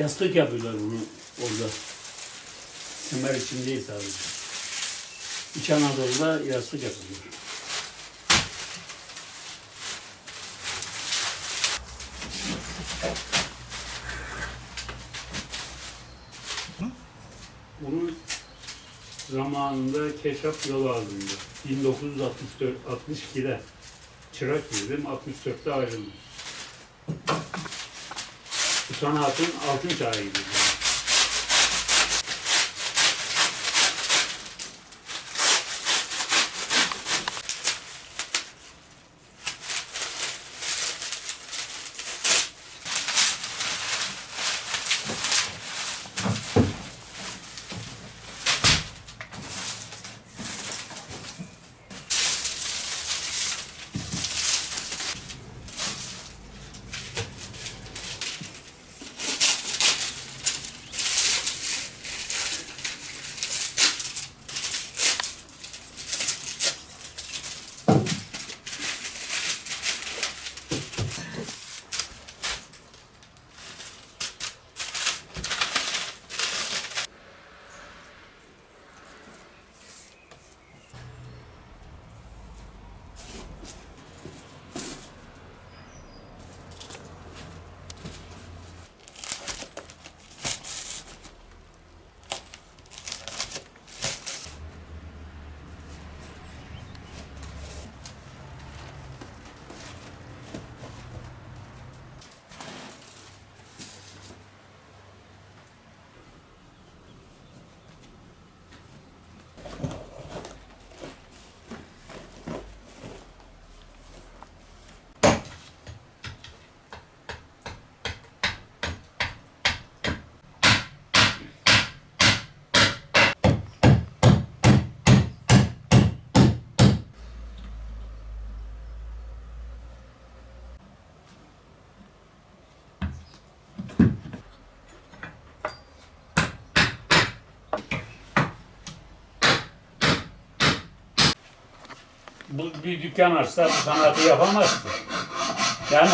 Yastık yapıyorlar bunu orada. Kemer için değil sadece. İç Anadolu'da yastık yapılıyor. Bunu zamanında keşaf yolu alındı. 1964 62'de çırak girdim, 64'te ayrıldım. Sanatın altın çağıydı. Bu bir dükkan açsa bu sanatı yapamaz ki. Yani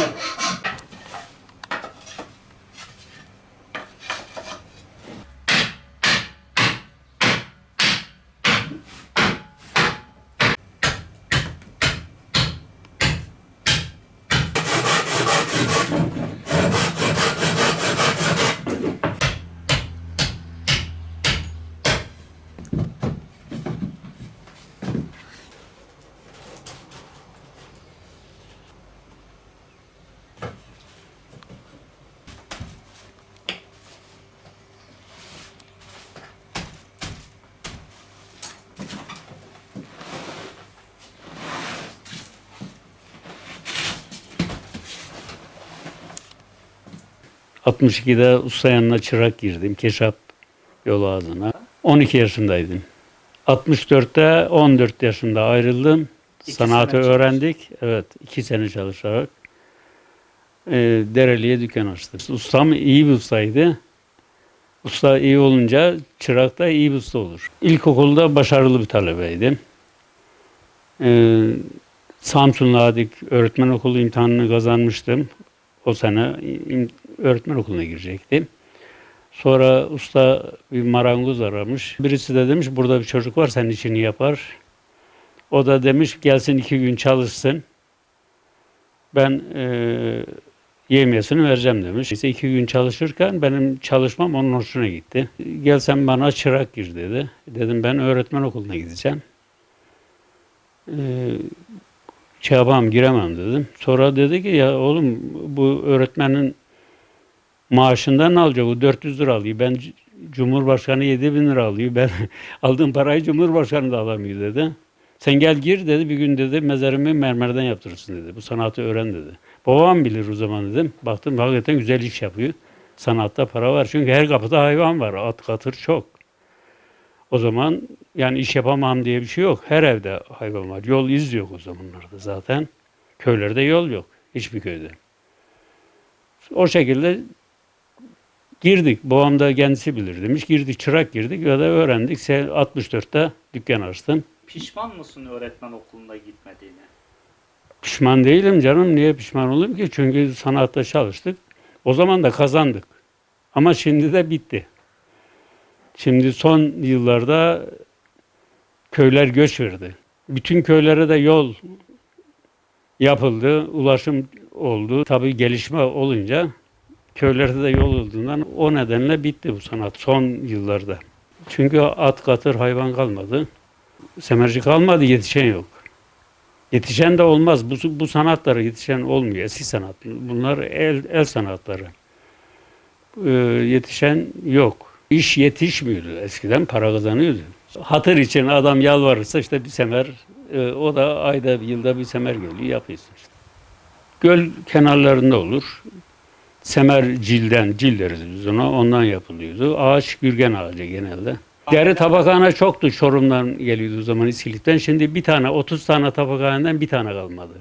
...62'de usta yanına çırak girdim. Keşap yolu adına. 12 yaşındaydım. 64'te 14 yaşında ayrıldım. İki Sanatı öğrendik. Evet, iki sene çalışarak. Ee, Dereli'ye dükkan açtık. Ustam iyi bir ustaydı. Usta iyi olunca çırak da iyi bir usta olur. İlkokulda başarılı bir talebeydim. Ee, Samsun'la Adik öğretmen okulu imtihanını kazanmıştım. O sene öğretmen okuluna girecektim. Sonra usta bir marangoz aramış. Birisi de demiş burada bir çocuk var senin işini yapar. O da demiş gelsin iki gün çalışsın. Ben e, yemiyesini vereceğim demiş. İşte iki gün çalışırken benim çalışmam onun hoşuna gitti. Gelsen bana çırak gir dedi. Dedim ben öğretmen okuluna gideceğim. E, şey yapamam giremem dedim. Sonra dedi ki ya oğlum bu öğretmenin maaşından alacak? O 400 lira alıyor. Ben Cumhurbaşkanı 7 bin lira alıyor. Ben aldığım parayı Cumhurbaşkanı da alamıyor dedi. Sen gel gir dedi. Bir gün dedi mezarımı mermerden yaptırırsın dedi. Bu sanatı öğren dedi. Babam bilir o zaman dedim. Baktım hakikaten güzel iş yapıyor. Sanatta para var. Çünkü her kapıda hayvan var. At katır çok. O zaman yani iş yapamam diye bir şey yok. Her evde hayvan var. Yol iz yok o zamanlarda zaten. Köylerde yol yok. Hiçbir köyde. O şekilde girdik. Babam da kendisi bilir demiş. Girdik, çırak girdik ve de öğrendik. Sen 64'te dükkan açtım. Pişman mısın öğretmen okuluna gitmediğine? Pişman değilim canım. Niye pişman olayım ki? Çünkü sanatta çalıştık. O zaman da kazandık. Ama şimdi de bitti. Şimdi son yıllarda köyler göç verdi. Bütün köylere de yol yapıldı, ulaşım oldu. Tabii gelişme olunca köylerde de yol olduğundan o nedenle bitti bu sanat son yıllarda. Çünkü at katır hayvan kalmadı. Semerci kalmadı, yetişen yok. Yetişen de olmaz. Bu, bu sanatlara yetişen olmuyor. Eski sanat. Bunlar el, el sanatları. Ee, yetişen yok. İş yetişmiyordu. Eskiden para kazanıyordu. Hatır için adam yalvarırsa işte bir semer, e, o da ayda yılda bir semer geliyor, yapıyorsun işte. Göl kenarlarında olur. Semer cilden, cil deriz ona, ondan yapılıyordu. Ağaç gürgen ağacı genelde. Deri tabakhane çoktu Çorum'dan geliyordu o zaman İskilip'ten. Şimdi bir tane, 30 tane tabakhaneden bir tane kalmadı.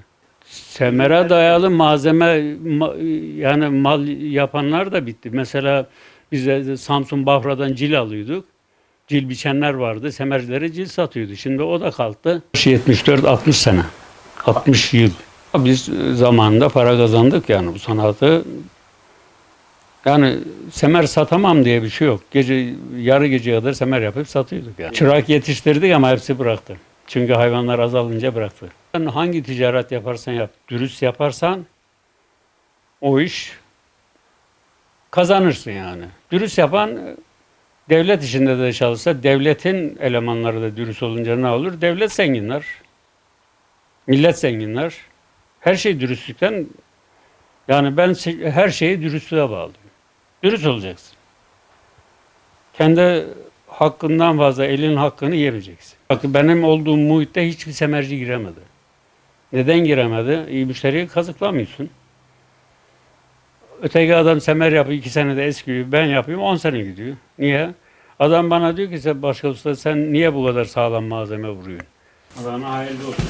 Semere dayalı malzeme ma- yani mal yapanlar da bitti. Mesela biz de Samsun Bafra'dan cil alıyorduk. Cil biçenler vardı. Semercilere cil satıyordu. Şimdi o da kalktı. 74-60 sene. 60 yıl. Biz zamanında para kazandık yani bu sanatı. Yani semer satamam diye bir şey yok. Gece yarı geceye kadar semer yapıp satıyorduk yani. Çırak yetiştirdik ama hepsi bıraktı. Çünkü hayvanlar azalınca bıraktı. Yani hangi ticaret yaparsan yap, dürüst yaparsan o iş kazanırsın yani. Dürüst yapan devlet işinde de çalışsa devletin elemanları da dürüst olunca ne olur? Devlet zenginler. Millet zenginler. Her şey dürüstlükten yani ben her şeyi dürüstlüğe bağlıyorum. Dürüst olacaksın. Kendi hakkından fazla elin hakkını yemeyeceksin. Bak benim olduğum muhitte hiçbir semerci giremedi. Neden giremedi? İyi müşteriyi kazıklamıyorsun. Öteki adam semer yapıyor iki senede eskiyor. Ben yapıyorum on sene gidiyor. Niye? Adam bana diyor ki sen başka usta sen niye bu kadar sağlam malzeme vuruyorsun? Adana hayırlı olsun.